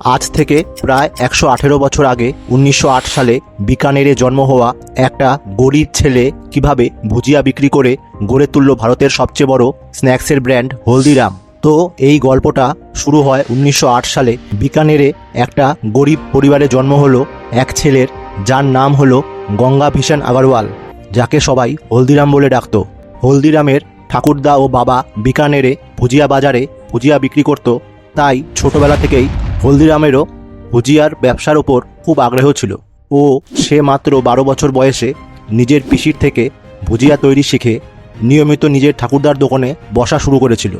আজ থেকে প্রায় একশো আঠেরো বছর আগে উনিশশো আট সালে বিকানেরে জন্ম হওয়া একটা গরিব ছেলে কীভাবে ভুজিয়া বিক্রি করে গড়ে তুলল ভারতের সবচেয়ে বড় স্ন্যাক্সের ব্র্যান্ড হলদিরাম। তো এই গল্পটা শুরু হয় উনিশশো আট সালে বিকানেরে একটা গরিব পরিবারে জন্ম হলো এক ছেলের, যার নাম হলো গঙ্গা ভীষণ আগরওয়াল, যাকে সবাই হলদিরাম বলে ডাকতো। হলদিরামের ঠাকুরদা ও বাবা বিকানেরে ভুজিয়া বাজারে ভুজিয়া বিক্রি করত, তাই ছোটবেলা থেকেই হলদিরামেরও ভুজিয়ার ব্যবসার ওপর খুব আগ্রহ ছিল ও সে মাত্র বারো বছর বয়সে নিজের পিসির থেকে ভুজিয়া তৈরি শিখে নিয়মিত নিজের ঠাকুরদার দোকানে বসা শুরু করেছিল।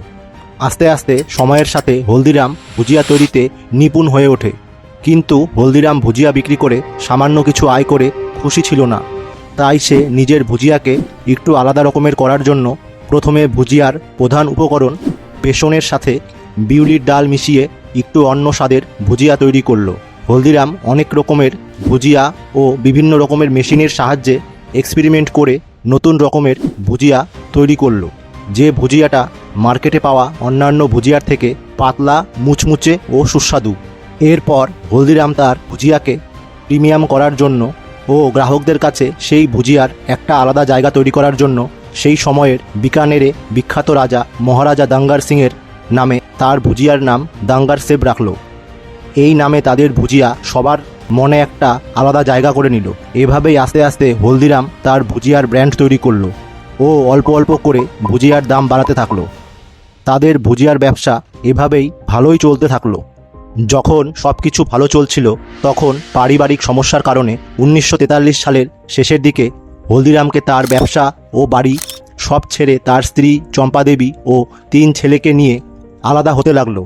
আস্তে আস্তে সময়ের সাথে হলদিরাম ভুজিয়া তৈরিতে নিপুণ হয়ে ওঠে। কিন্তু হলদিরাম ভুজিয়া বিক্রি করে সামান্য কিছু আয় করে খুশি ছিল না। তাই সে নিজের ভুজিয়াকে একটু আলাদা রকমের করার জন্য প্রথমে ভুজিয়ার প্রধান উপকরণ বেসনের সাথে বিউলির ডাল মিশিয়ে একটু অন্য স্বাদের ভুজিয়া তৈরি করল। হলদিরাম অনেক রকমের ভুজিয়া ও বিভিন্ন রকমের মেশিনের সাহায্যে এক্সপেরিমেন্ট করে নতুন রকমের ভুজিয়া তৈরি করল। যে ভুজিয়াটা মার্কেটে পাওয়া অন্যান্য ভুজিয়ার থেকে পাতলা, মুচমুচে ও সুস্বাদু। এরপর হলদিরাম তার ভুজিয়াকে প্রিমিয়াম করার জন্য ও গ্রাহকদের কাছে সেই ভুজিয়ার একটা আলাদা জায়গা তৈরি করার জন্য সেই সময়ের বিকানেরে বিখ্যাত রাজা মহারাজা দাঙ্গার সিংয়ের নামে তার ভুজিয়ার নাম দাঙ্গার সেব রাখল। এই নামে তাদের ভুজিয়া সবার মনে একটা আলাদা জায়গা করে নিল। এভাবেই আস্তে আস্তে হলদিরাম তার ভুজিয়ার ব্র্যান্ড তৈরি করল ও অল্প অল্প করে ভুজিয়ার দাম বাড়াতে থাকল। তাদের ভুজিয়ার ব্যবসা এভাবেই ভালোই চলতে থাকল। যখন সব কিছু ভালো চলছিল, তখন পারিবারিক সমস্যার কারণে উনিশশো তেতাল্লিশ সালের শেষের দিকে হলদিরামকে তার ব্যবসা ও বাড়ি সব ছেড়ে তার স্ত্রী চম্পাদেবী ও তিন ছেলেকে নিয়ে আলাদা হতে লাগল।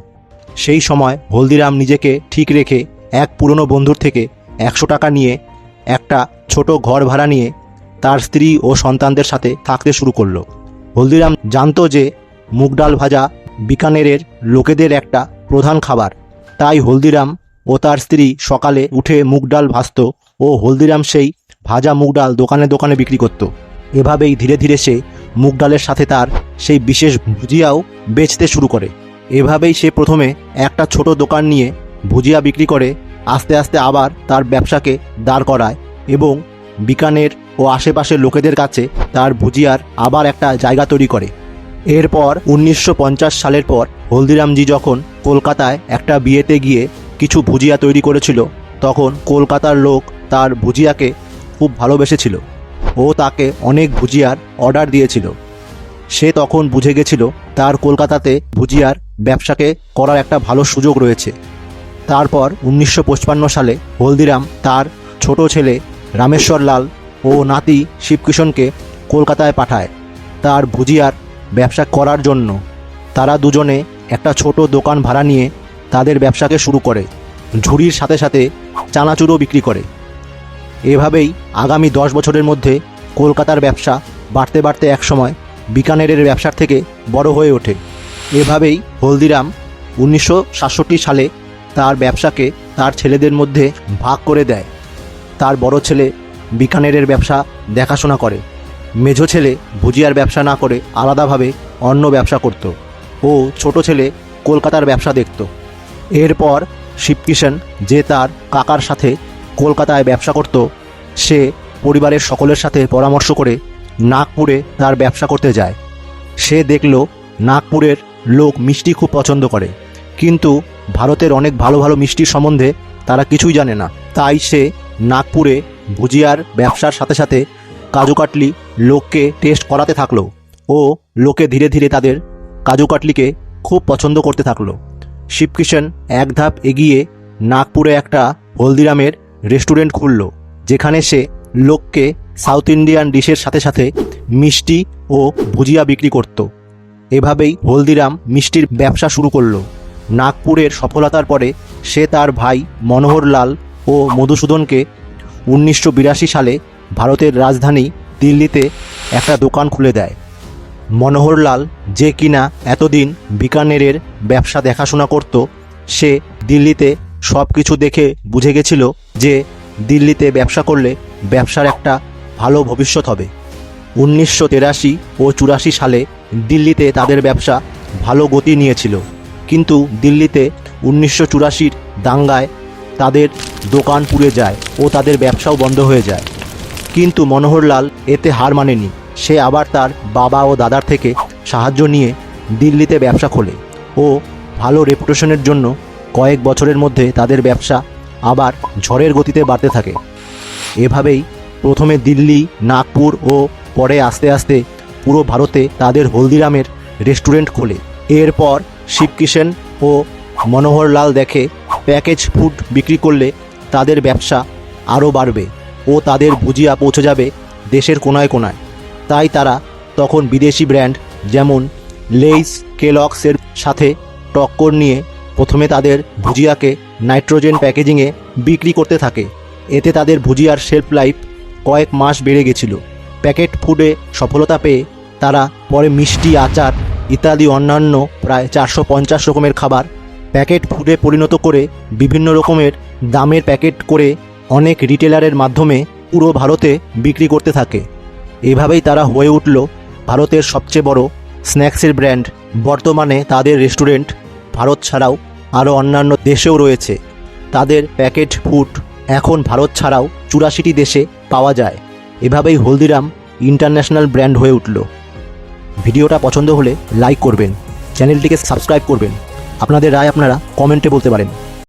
সেই সময় হলদিরাম নিজেকে ঠিক রেখে এক পুরনো বন্ধুর থেকে একশো টাকা নিয়ে একটা ছোট ঘর ভাড়া নিয়ে তার স্ত্রী ও সন্তানদের সাথে থাকতে শুরু করল। হলদিরাম জানতো যে মুগ ডাল ভাজা বিকানেরের লোকেদের একটা প্রধান খাবার। তাই হলদিরাম ও তার স্ত্রী সকালে উঠে মুগ ডাল ভাজত ও হলদিরাম সেই ভাজা মুগ ডাল দোকানে দোকানে বিক্রি করত। এভাবেই ধীরে ধীরে সে মুগ ডালের সাথে তার সেই বিশেষ ভুজিয়াও বেচতে শুরু করে। এভাবেই সে প্রথমে একটা ছোট দোকান নিয়ে ভুজিয়া বিক্রি করে, আস্তে আস্তে আবার তার ব্যবসাকে দাঁড় করায় এবং বিকানের ও আশেপাশের লোকেদের কাছে তার ভুজিয়ার আবার একটা জায়গা তৈরি করে। এরপর উনিশশো পঞ্চাশ সালের পর হলদিরামজি যখন কলকাতায় একটা বিয়েতে গিয়ে কিছু ভুজিয়া তৈরি করেছিল, তখন কলকাতার লোক তার ভুজিয়াকে খুব ভালোবেসেছিল ও তাকে অনেক ভুজিয়ার অর্ডার দিয়েছিল। সে তখন বুঝে গেছিল তার কলকাতাতে ভুজিয়ার ব্যবসাকে করার একটা ভালো সুযোগ রয়েছে। তারপর উনিশশো সালে হলদিরাম তার ছোট ছেলে রামেশ্বর লাল ও নাতি শিবকিশনকে কলকাতায় পাঠায় তার ভুজিয়ার ব্যবসা করার জন্য। তারা দুজনে একটা ছোট দোকান ভাড়া নিয়ে তাদের ব্যবসাকে শুরু করে, ঝুড়ির সাথে সাথে চানাচুরও বিক্রি করে। এভাবেই আগামী দশ বছরের মধ্যে কলকাতার ব্যবসা বাড়তে বাড়তে একসময় বিকানেরের ব্যবসার থেকে বড় হয়ে ওঠে। এভাবেই হলদিরাম উনিশশো সাতষট্টি সালে তার ব্যবসাকে তার ছেলেদের মধ্যে ভাগ করে দেয়। তার বড় ছেলে বিকানেরের ব্যবসা দেখাশোনা করে। মেঝো ছেলে ভুজিয়ার ব্যবসা না করে আলাদাভাবে অন্য ব্যবসা করত ও ছোট ছেলে কলকাতার ব্যবসা দেখত। এরপর শিবকিষণ যে তার কাকার সাথে কলকাতায় ব্যবসা করত, সে পরিবারের সকলের সাথে পরামর্শ করে নাগপুরে তার ব্যবসা করতে যায়। সে দেখল নাগপুরের লোক মিষ্টি খুব পছন্দ করে। কিন্তু ভারতের অনেক ভালো ভালো মিষ্টির সম্বন্ধে তারা কিছুই জানে না। তাই সে নাগপুরে ভুজিয়ার ব্যবসার সাথে সাথে কাজু কাটলি লোককে টেস্ট করাতে থাকল ও লোকে ধীরে ধীরে তাদের কাজু কাটলিকে খুব পছন্দ করতে থাকল। শিবকিষণ এক ধাপ এগিয়ে নাগপুরে একটা হলদিরামের রেস্টুরেন্ট খুলল, যেখানে সে লোককে সাউথ ইন্ডিয়ান ডিশের সাথে সাথে মিষ্টি ও ভুজিয়া বিক্রি করত। এভাবেই হলদিরাম মিষ্টির ব্যবসা শুরু করল। নাগপুরের সফলতার পরে সে তার ভাই মনোহরলাল ও মধুসূদনকে উনিশশো বিরাশি সালে ভারতের রাজধানী দিল্লিতে একটা দোকান খুলে দেয়। মনোহরলাল যে কিনা এতদিন বিকানেরের ব্যবসা দেখাশোনা করত, সে দিল্লিতে সব কিছু দেখে বুঝে গেছিল যে দিল্লিতে ব্যবসা করলে ব্যবসার একটা ভালো ভবিষ্যৎ হবে। উনিশশো তেরাশি ও চুরাশি সালে দিল্লিতে তাদের ব্যবসা ভালো গতি নিয়েছিল। কিন্তু দিল্লিতে উনিশশো চুরাশির দাঙ্গায় তাদের দোকান পুড়ে যায় ও তাদের ব্যবসাও বন্ধ হয়ে যায়। কিন্তু মনোহরলাল এতে হার মানেনি। সে আবার তার বাবা ও দাদার থেকে সাহায্য নিয়ে দিল্লিতে ব্যবসা খোলে ও ভালো রেপুটেশনের জন্য কয়েক বছরের মধ্যে তাদের ব্যবসা আবার ঝড়ের গতিতে বাড়তে থাকে। এভাবেই প্রথমে দিল্লি, নাগপুর ও পরে আস্তে আস্তে পুরো ভারতে তাদের হলদিরামের রেস্টুরেন্ট খোলে। এরপর শিবকিষেন ও মনোহরলাল দেখে প্যাকেজ ফুড বিক্রি করলে তাদের ব্যবসা আরও বাড়বে ও তাদের ভুজিয়া পৌঁছে যাবে দেশের কোনায় কোনায়। তাই তারা তখন বিদেশি ব্র্যান্ড যেমন লেইস কেলক্সের সাথে টক্কর নিয়ে প্রথমে তাদের ভুজিয়াকে নাইট্রোজেন প্যাকেজিংয়ে বিক্রি করতে থাকে। এতে তাদের ভুজিয়ার শেলফ লাইফ কয়েক মাস বেড়ে গেছিল। প্যাকেট ফুডে সফলতা পেয়ে তারা পরে মিষ্টি আচার, ইত্যাদি অন্যান্য প্রায় চারশো পঞ্চাশ রকমের খাবার প্যাকেট ফুডে পরিণত করে বিভিন্ন রকমের দামের প্যাকেট করে অনেক রিটেলারের মাধ্যমে পুরো ভারতে বিক্রি করতে থাকে। এভাবেই তারা হয়ে উঠল ভারতের সবচেয়ে বড় স্ন্যাক্সের ব্র্যান্ড। বর্তমানে তাদের রেস্টুরেন্ট ভারত ছাড়াও আরও অন্যান্য দেশেও রয়েছে। তাদের প্যাকেট ফুড এখন ভারত ছাড়াও চুরাশিটি দেশে পাওয়া যায়। এভাবেই হলদিরাম ইন্টারন্যাশনাল ব্র্যান্ড হয়ে উঠল। ভিডিওটা পছন্দ হলে লাইক করবেন, চ্যানেলটিকে সাবস্ক্রাইব করবেন। আপনাদের রায় আপনারা কমেন্টে বলতে পারেন।